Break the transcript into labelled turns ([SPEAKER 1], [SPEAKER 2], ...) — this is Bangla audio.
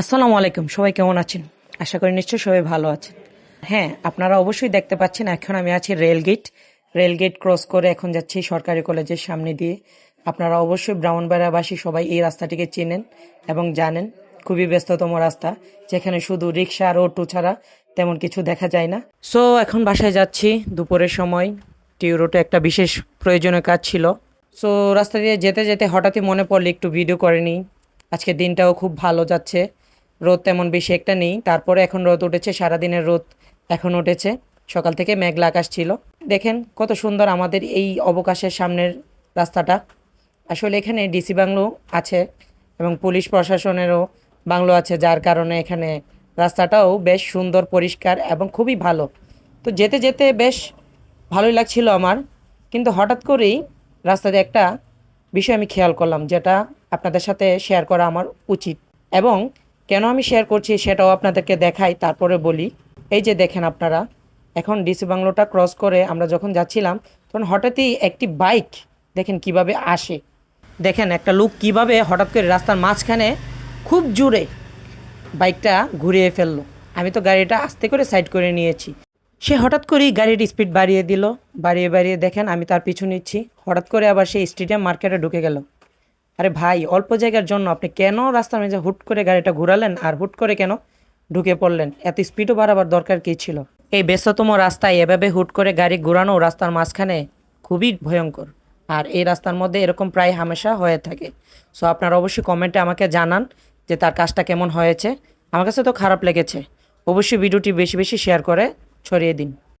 [SPEAKER 1] আসসালামু আলাইকুম, সবাই কেমন আছেন? আশা করি নিশ্চয়ই সবাই ভালো আছেন। হ্যাঁ আপনারা অবশ্যই দেখতে পাচ্ছেন, এখন আমি আছি রেলগেট। রেলগেট ক্রস করে এখন যাচ্ছি সরকারি কলেজের সামনে দিয়ে। আপনারা অবশ্যই ব্রাউনবাড়াবাসী সবাই এই রাস্তাটিকে চেনেন এবং জানেন। খুবই ব্যস্ততম রাস্তা, যেখানে শুধু রিক্সা আর অটো ছাড়া তেমন কিছু দেখা যায় না। সো এখন বাসায় যাচ্ছি, দুপুরের সময়। টিউরোটে একটা বিশেষ প্রয়োজনীয় কাজ ছিল। সো রাস্তা দিয়ে যেতে যেতে হঠাৎই মনে পড়লে, একটু ভিডিও করে নিই। আজকে দিনটাও খুব ভালো যাচ্ছে। রোদ তেমন বেশি একটা নেই। তারপরে এখন রোদ উঠেছে, সারাদিনের রোদ এখন উঠেছে। সকাল থেকে মেঘলা আকাশ ছিল। দেখেন কত সুন্দর আমাদের এই অবকাশের সামনের রাস্তাটা। আসলে এখানে ডিসি বাংলো আছে এবং পুলিশ প্রশাসনেরও বাংলো আছে, যার কারণে এখানে রাস্তাটাও বেশ সুন্দর, পরিষ্কার এবং খুবই ভালো। তো যেতে যেতে বেশ ভালোই লাগছিল আমার। কিন্তু হঠাৎ করেই রাস্তাতে একটা বিষয় আমি খেয়াল করলাম, যেটা আপনাদের সাথে শেয়ার করা আমার উচিত। এবং কেন আমি শেয়ার করছি সেটাও আপনাদেরকে দেখাই, তারপরে বলি। এই যে দেখেন আপনারা, এখন ডিসি বাংলোটা ক্রস করে আমরা যখন যাচ্ছিলাম, তখন হঠাৎই একটি বাইক দেখেন কীভাবে আসে। দেখেন একটা লোক কীভাবে হঠাৎ করে রাস্তার মাঝখানে খুব জোরে বাইকটা ঘুরিয়ে ফেলল। আমি তো গাড়িটা আস্তে করে সাইড করে নিয়েছি। সে হঠাৎ করেই গাড়ির স্পিড বাড়িয়ে দিল। বাড়িয়ে বাড়িয়ে দেখেন আমি তার পিছু নিচ্ছি। হঠাৎ করে আবার সেই স্টেডিয়াম মার্কেটে ঢুকে গেল। আরে ভাই, অল্প জায়গার জন্য আপনি কেন রাস্তার মাঝে হুট করে গাড়িটা ঘুরালেন আর হুট করে কেন ঢুকে পড়লেন? এত স্পিডও বাড়াবার দরকার কী ছিল? এই ব্যস্ততম রাস্তায় এভাবে হুট করে গাড়ি ঘোরানো রাস্তার মাঝখানে খুবই ভয়ঙ্কর। আর এই রাস্তার মধ্যে এরকম প্রায় হামেশা হয়ে থাকে। সো আপনারা অবশ্যই কমেন্টে আমাকে জানান যে তার কাজটা কেমন হয়েছে। আমার কাছে তো খারাপ লেগেছে। অবশ্যই ভিডিওটি বেশি বেশি শেয়ার করে ছড়িয়ে দিন।